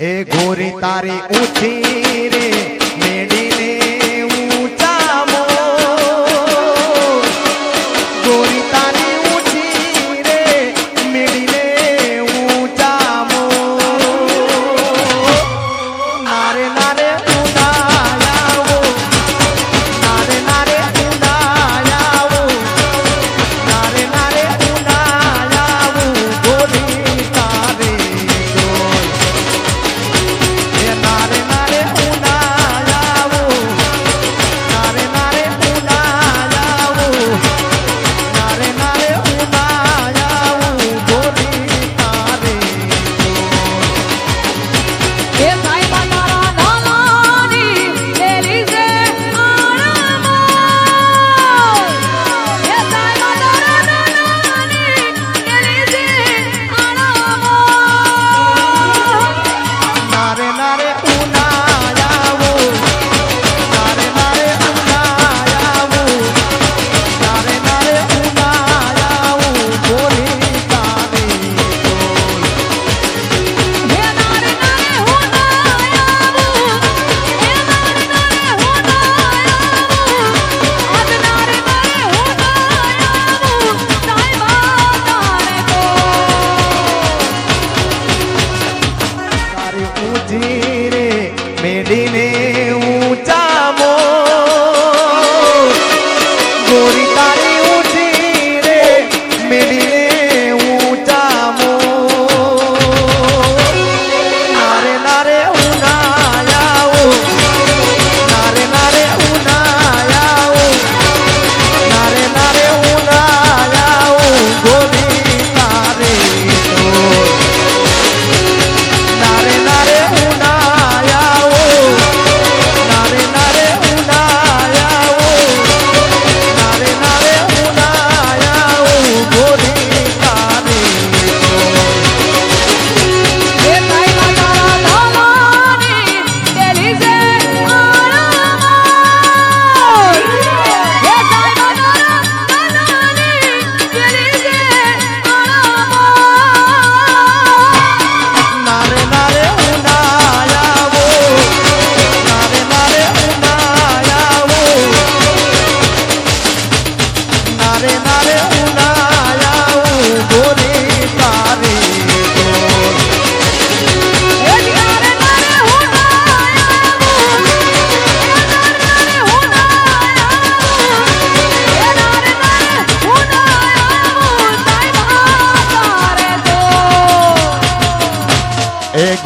એ ગોરી તારી ઉઠી રે મેડીને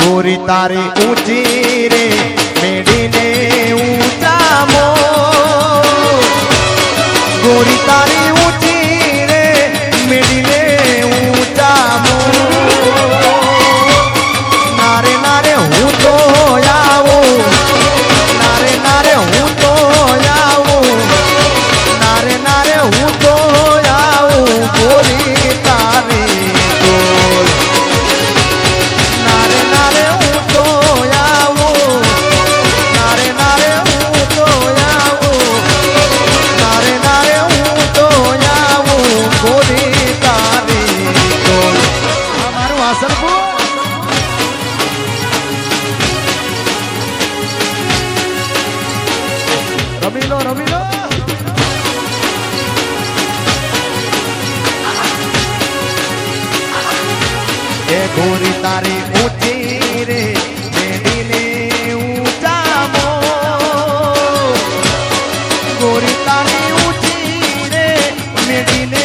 ગોરી તારી ઊંચી રે. ગોરી તારી ઊંચી રે બેડીને ઊંચામો ગોરી તારી ઊંચી રે મેડીને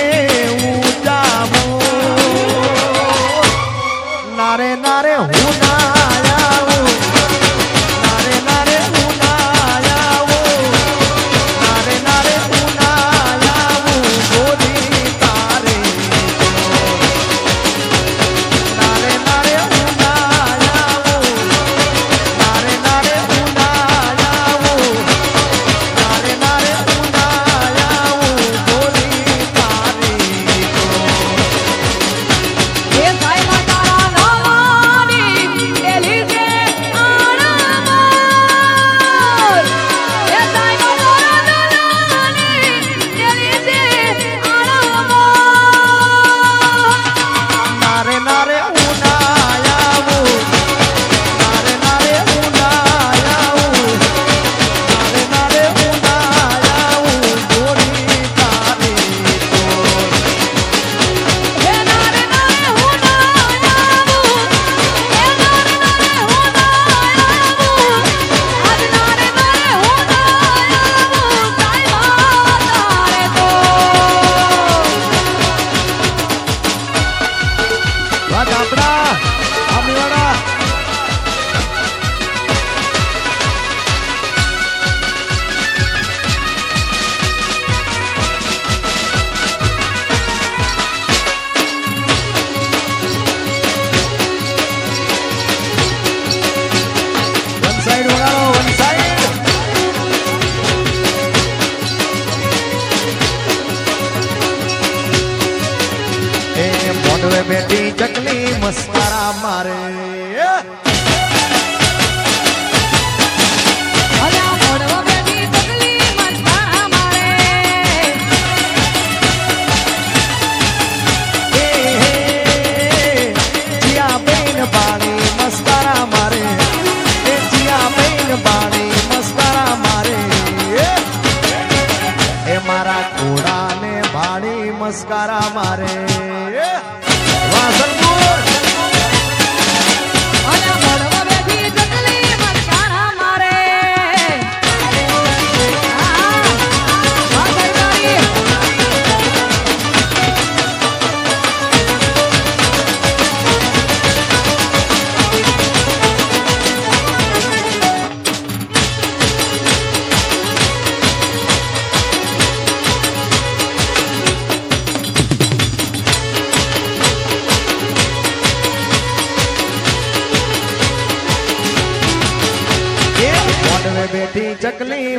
ઊંચામો નારે નારે હું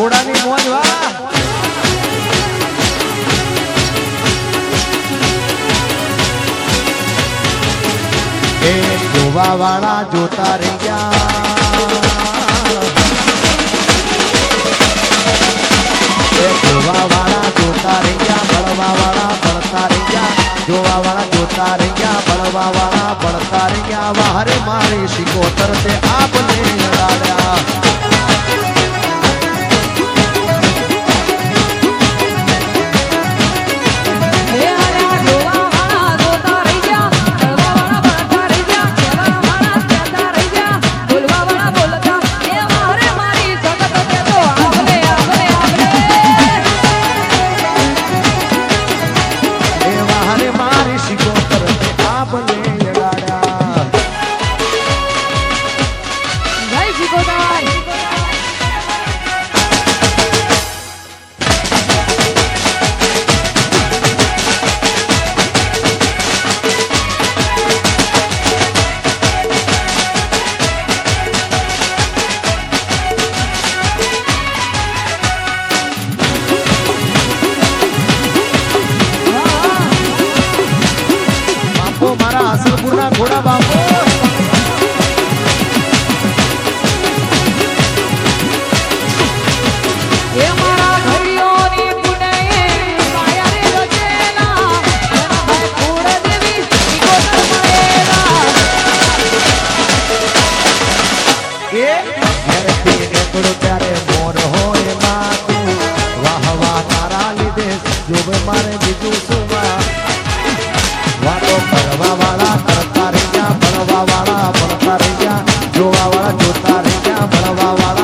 એ જોવા વાળા જોતા રહી ગયા. જોવા વાળા જોતા રહી ગયા બળવા વાળા ભણતા રહી ગયા. જોવા વાળા જોતા રહી ગયા બળવા વાળા ભણતા રહી ગયા. વાહરે મારી શિકોતર, તે આપને લડાડ્યા જોવા વાળા જોતા રહ્યા ભણવા વાળા